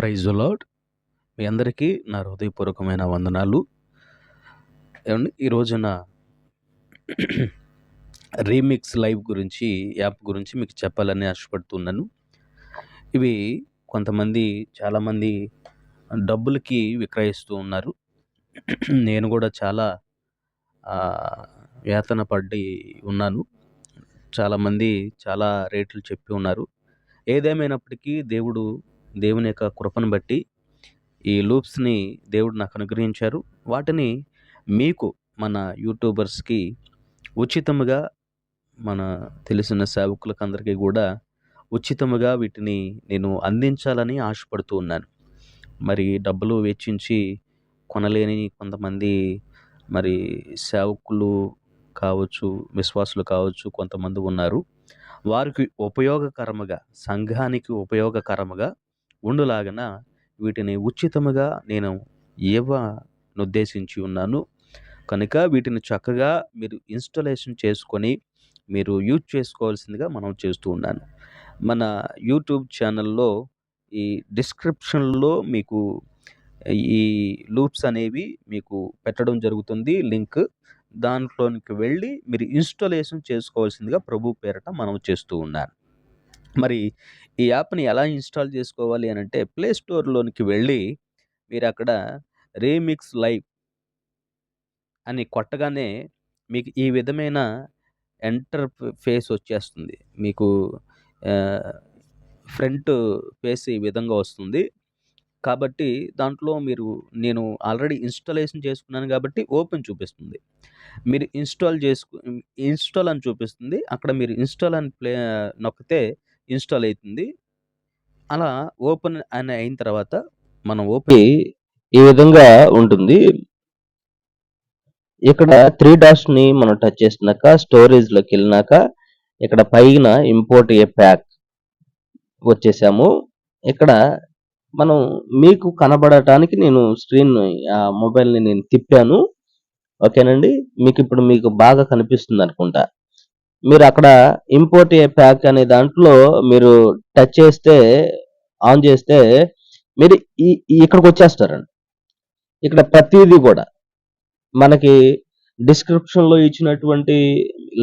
Praise lord మీ అందరికీ నా హృదయపూర్వకమైన వందనాలు. ఏమండి ఈ రోజున రీమిక్స్ లైవ్ గురించి యాప్ గురించి మీకు చెప్పాలని ఆశపడుతున్నాను. ఇవి కొంతమంది చాలామంది డబ్బులకి విక్రయిస్తూ ఉన్నారు. నేను కూడా చాలా వేతన పడి ఉన్నాను. చాలామంది చాలా రేట్లు చెప్పి ఉన్నారు. ఏదేమైనప్పటికీ దేవుడు దేవుని యొక్క కృపను బట్టి ఈ లూప్స్ని దేవుడు నాకు అనుగ్రహించారు. వాటిని మీకు మన యూట్యూబర్స్కి ఉచితముగా మన తెలిసిన సేవకులకు అందరికీ కూడా ఉచితముగా వీటిని నేను అందించాలని ఆశపడుతూ ఉన్నాను. మరి డబ్బులు వెచ్చించి కొనలేని కొంతమంది మరి సేవకులు కావచ్చు విశ్వాసులు కావచ్చు కొంతమంది ఉన్నారు. వారికి ఉపయోగకరముగా సంఘానికి ఉపయోగకరముగా ఉండులాగన వీటిని ఉచితముగా నేను ఇవ్వనుద్దేశించి ఉన్నాను. కనుక వీటిని చక్కగా మీరు ఇన్స్టలేషన్ చేసుకొని మీరు యూజ్ చేసుకోవాల్సిందిగా మనం చేస్తూ ఉన్నాను. మన యూట్యూబ్ ఛానల్లో ఈ డిస్క్రిప్షన్లో మీకు ఈ లూప్స్ అనేవి మీకు పెట్టడం జరుగుతుంది లింక్. దాంట్లోనికి వెళ్ళి మీరు ఇన్స్టాలేషన్ చేసుకోవాల్సిందిగా ప్రభు పేరట మనం చేస్తూ ఉన్నాను. మరి ఈ యాప్ని ఎలా ఇన్స్టాల్ చేసుకోవాలి అని అంటే ప్లే స్టోర్లోనికి వెళ్ళి మీరు అక్కడ రీమిక్స్ లైవ్ అని కొట్టగానే మీకు ఈ విధమైన ఎంటర్ ఫేస్ వచ్చేస్తుంది. మీకు ఫ్రంట్ ఫేస్ ఈ విధంగా వస్తుంది. కాబట్టి దాంట్లో మీరు నేను ఆల్రెడీ ఇన్స్టాలేషన్ చేసుకున్నాను కాబట్టి ఓపెన్ చూపిస్తుంది. మీరు ఇన్స్టాల్ చేసుకు ఇన్స్టాల్ అని చూపిస్తుంది. అక్కడ మీరు ఇన్స్టాల్ అని ప్లే నొక్కితే ఇన్స్టాల్ అవుతుంది అలా ఓపెన్ అని అయిన తర్వాత మనం ఓపెన్ ఈ విధంగా ఉంటుంది. ఇక్కడ త్రీ డాట్స్ని మనం టచ్ చేసినాక స్టోరేజ్లోకి వెళ్ళినాక ఇక్కడ పైన ఇంపోర్ట్ ఏ ప్యాక్ వచ్చేసాము. ఇక్కడ మనం మీకు కనబడటానికి నేను స్క్రీన్ ఆ మొబైల్ని నేను తిప్పాను. ఓకేనండి? మీకు ఇప్పుడు మీకు బాగా కనిపిస్తుంది అనుకుంటా. మీరు అక్కడ ఇంపోర్ట్ ఏ ప్యాక్ అనే దాంట్లో మీరు టచ్ చేస్తే ఆన్ చేస్తే మీరు ఈ ఇక్కడికి వచ్చేస్తారండి. ఇక్కడ ప్రతిదీ కూడా మనకి డిస్క్రిప్షన్లో ఇచ్చినటువంటి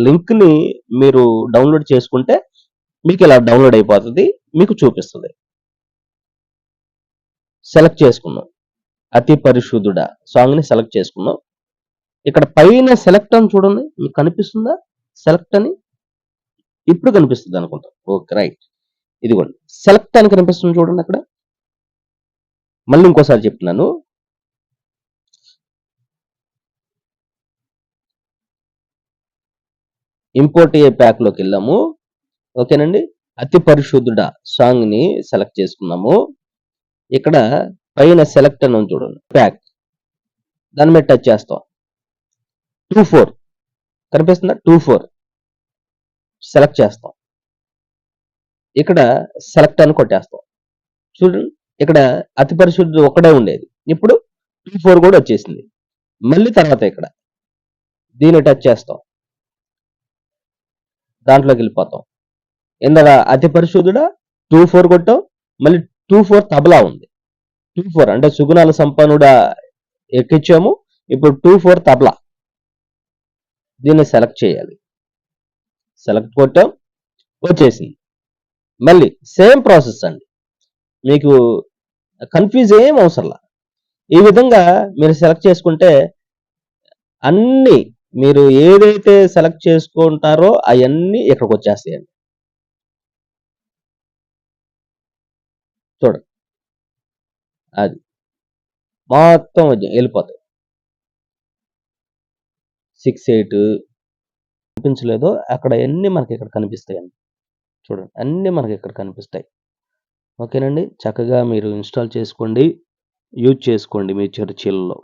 లింక్ని మీరు డౌన్లోడ్ చేసుకుంటే మీకు ఇలా డౌన్లోడ్ అయిపోతుంది మీకు చూపిస్తుంది. సెలెక్ట్ చేసుకున్నాం. అతి పరిశుద్ధుడా. సాంగ్ని సెలెక్ట్ చేసుకున్నాం. ఇక్కడ పైన సెలెక్ట్ అని చూడండి మీకు కనిపిస్తుందా? సెలెక్ట్ అని ఇప్పుడు కనిపిస్తుంది అనుకుంటా. ఓకే రైట్ ఇదిగోండి. సెలెక్ట్ అని కనిపిస్తుంది చూడండి అక్కడ. మళ్ళీ ఇంకోసారి చెప్తున్నాను. ఇంపోర్ట్ ఏ ప్యాక్లోకి వెళ్ళాము. ఓకేనండి అతి పరిశుద్ధుడ సాంగ్ని సెలెక్ట్ చేసుకున్నాము. ఇక్కడ పైన సెలెక్ట్ అని చూడండి. ప్యాక్ దాని మీద టచ్ చేస్తాం. టూ ఫోర్ కనిపిస్తుందా? టూ ఫోర్ సెలెక్ట్ చేస్తాం. ఇక్కడ సెలెక్ట్ అని కొట్టేస్తాం. చూడండి ఇక్కడ అతి పరిశుద్ధి ఒక్కడే ఉండేది. ఇప్పుడు టూ ఫోర్ కూడా వచ్చేసింది. మళ్ళీ తర్వాత ఇక్కడ దీన్ని టచ్ చేస్తాం. దాంట్లోకి వెళ్ళిపోతాం. ఇందాక అతి పరిశుద్ధుడా? టూ ఫోర్ కొట్టాం. మళ్ళీ టూ ఫోర్ తబలా ఉంది. టూ ఫోర్ అంటే సుగుణాల సంపన్నుడా ఎక్కించాము ఇప్పుడు టూ ఫోర్ తబలా. దీన్ని సెలెక్ట్ చేయాలి. సెలెక్ట్ కొట్టాం వచ్చేసింది. మళ్ళీ సేమ్ ప్రాసెస్ అండి. మీకు కన్ఫ్యూజ్ ఏం అవసరంలా. ఈ విధంగా మీరు సెలెక్ట్ చేసుకుంటే అన్ని మీరు ఏదైతే సెలెక్ట్ చేసుకుంటారో అవన్నీ ఇక్కడికి వచ్చేస్తాయండి. చూడండి. అది. మొత్తం వెళ్ళిపోతాయి. సిక్స్ ఎయిట్ కనిపించలేదో అక్కడ అన్నీ మనకి ఇక్కడ కనిపిస్తాయండి. చూడండి అన్నీ మనకి ఇక్కడ కనిపిస్తాయి. ఓకేనండి చక్కగా మీరు ఇన్స్టాల్ చేసుకోండి యూజ్ చేసుకోండి మీ చర్చిల్లో.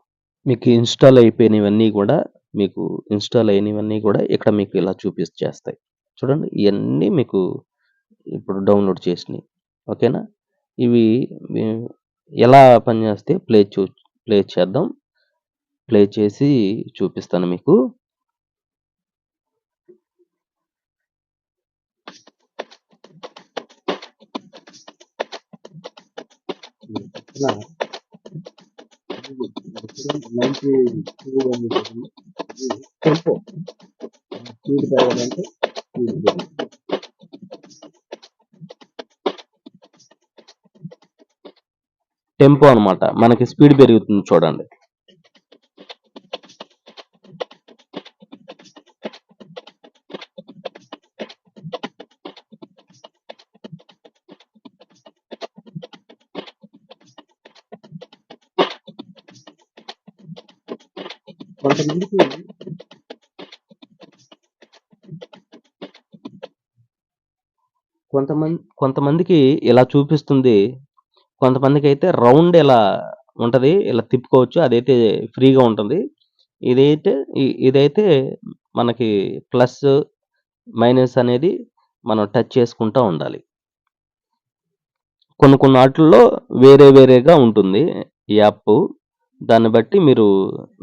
మీకు ఇన్స్టాల్ అయిపోయినవన్నీ కూడా మీకు ఇన్స్టాల్ అయినవన్నీ కూడా ఇక్కడ మీకు ఇలా చూపించేస్తాయి చూడండి ఇవన్నీ మీకు ఇప్పుడు డౌన్లోడ్ చేసినాయి. ఓకేనా? ఇవి ఎలా పనిచేస్తే ప్లే చూ ప్లే చేద్దాం. ప్లే చేసి చూపిస్తాను మీకు. టెంపో స్పీడ్ పెరగాలంటే టెంపో అన్నమాట మనకి స్పీడ్ పెరుగుతుంది చూడండి. కొంతమందికి కొంతమంది కొంతమందికి ఇలా చూపిస్తుంది. కొంతమందికి అయితే రౌండ్ ఇలా ఉంటుంది. ఇలా తిప్పుకోవచ్చు. అదైతే ఫ్రీగా ఉంటుంది. ఇదైతే ఇదైతే మనకి ప్లస్ మైనస్ అనేది మనం టచ్ చేసుకుంటూ ఉండాలి. కొన్ని కొన్ని వాటిల్లో వేరే వేరేగా ఉంటుంది ఈ యాప్ దాన్ని బట్టి మీరు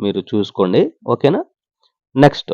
మీరు చూసుకోండి. ఓకేనా? నెక్స్ట్.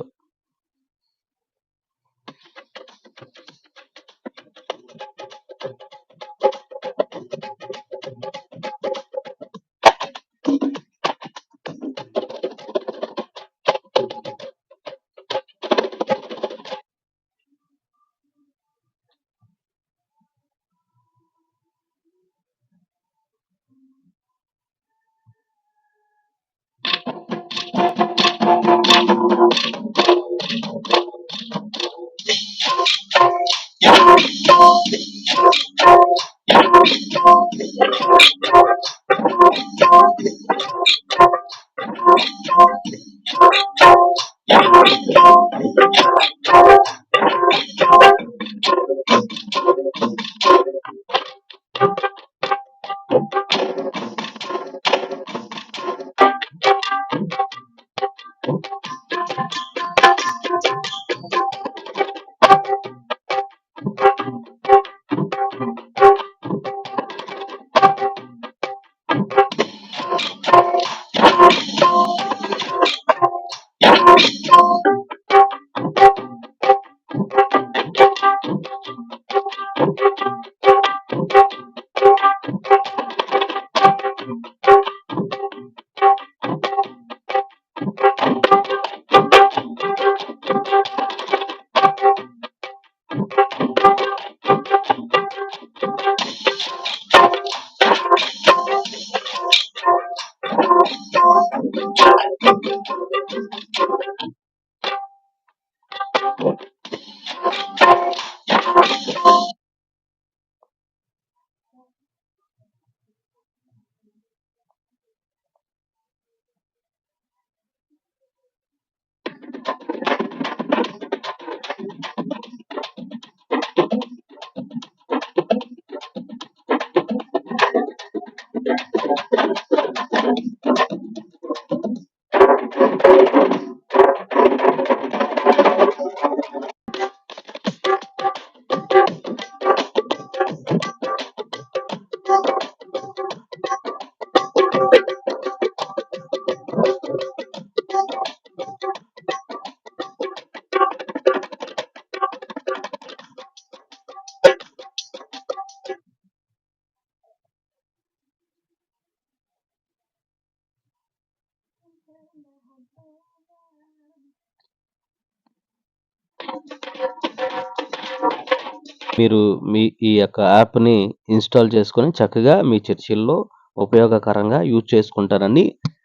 మీరు మీ ఈ యొక్క యాప్‌ని ఇన్‌స్టాల్ చేసుకొని చక్కగా మీ చర్చిల్లో ఉపయోగకరంగా యూజ్ చేసుకుంటారని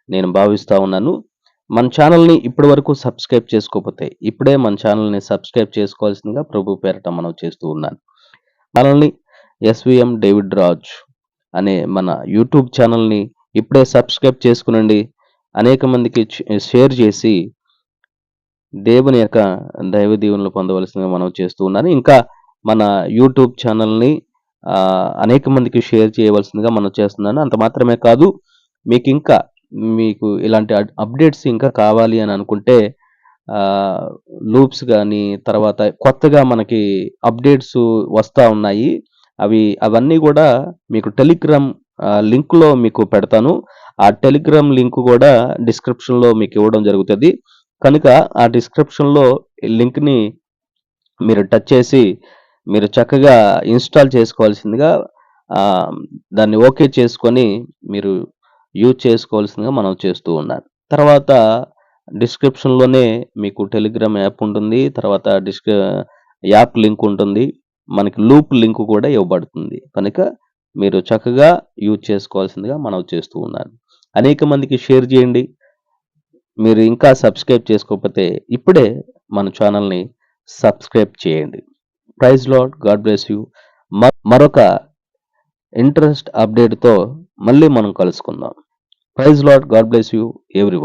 నేను భావిస్తూ ఉన్నాను. మన ఛానల్ని ఇప్పటి వరకు సబ్స్క్రైబ్ చేసుకోకపోతే ఇప్పుడే మన ఛానల్ని సబ్స్క్రైబ్ చేసుకోవాల్సిందిగా ప్రభు పేరట మనం చేస్తూ ఉన్నాను. మనల్ని ఎస్‌విఎం డేవిడ్ రాజ్ అనే మన యూట్యూబ్ ఛానల్ని ఇప్పుడే సబ్స్క్రైబ్ చేసుకునండి అనేక మందికి షేర్ చేసి దేవుని యొక్క దైవ దీవెనలు పొందవలసిందిగా మనం చేస్తూ ఉన్నాను. ఇంకా మన యూట్యూబ్ ఛానల్ని అనేక మందికి షేర్ చేయవలసిందిగా మనం చేస్తున్నాను. అంత మాత్రమే కాదు మీకు ఇంకా మీకు ఇలాంటి అప్‌డేట్స్ ఇంకా కావాలి అని అనుకుంటే లూప్స్ కానీ తర్వాత కొత్తగా మనకి అప్‌డేట్స్ వస్తూ ఉన్నాయి. అవి అవన్నీ కూడా మీకు టెలిగ్రామ్ లింక్‌లో మీకు పెడతాను. ఆ టెలిగ్రామ్ లింక్ కూడా డిస్క్రిప్షన్‌లో మీకు ఇవ్వడం జరుగుతుంది కనుక ఆ డిస్క్రిప్షన్‌లో లింక్‌ని మీరు టచ్ చేసి మీరు చక్కగా ఇన్‌స్టాల్ చేసుకోవాల్సిందిగా దాన్ని ఓకే చేసుకొని మీరు యూజ్ చేసుకోవాల్సిందిగా మనం చేస్తూ ఉన్నాను. తర్వాత డిస్క్రిప్షన్లోనే మీకు టెలిగ్రామ్ యాప్ ఉంటుంది. తర్వాత డిస్క్ యాప్ లింక్ ఉంటుంది. మనకి లూప్ లింక్ కూడా ఇవ్వబడుతుంది. కనుక మీరు చక్కగా యూజ్ చేసుకోవాల్సిందిగా మనం చేస్తూ ఉన్నాను. అనేక మందికి షేర్ చేయండి. మీరు ఇంకా సబ్స్క్రైబ్ చేసుకోకపోతే ఇప్పుడే మన ఛానల్ని సబ్స్క్రైబ్ చేయండి. Praise lord God bless you. మరొక ఇంట్రెస్ట్ అప్డేట్తో మళ్ళీ మనం కలుసుకుందాం. Praise lord God bless you every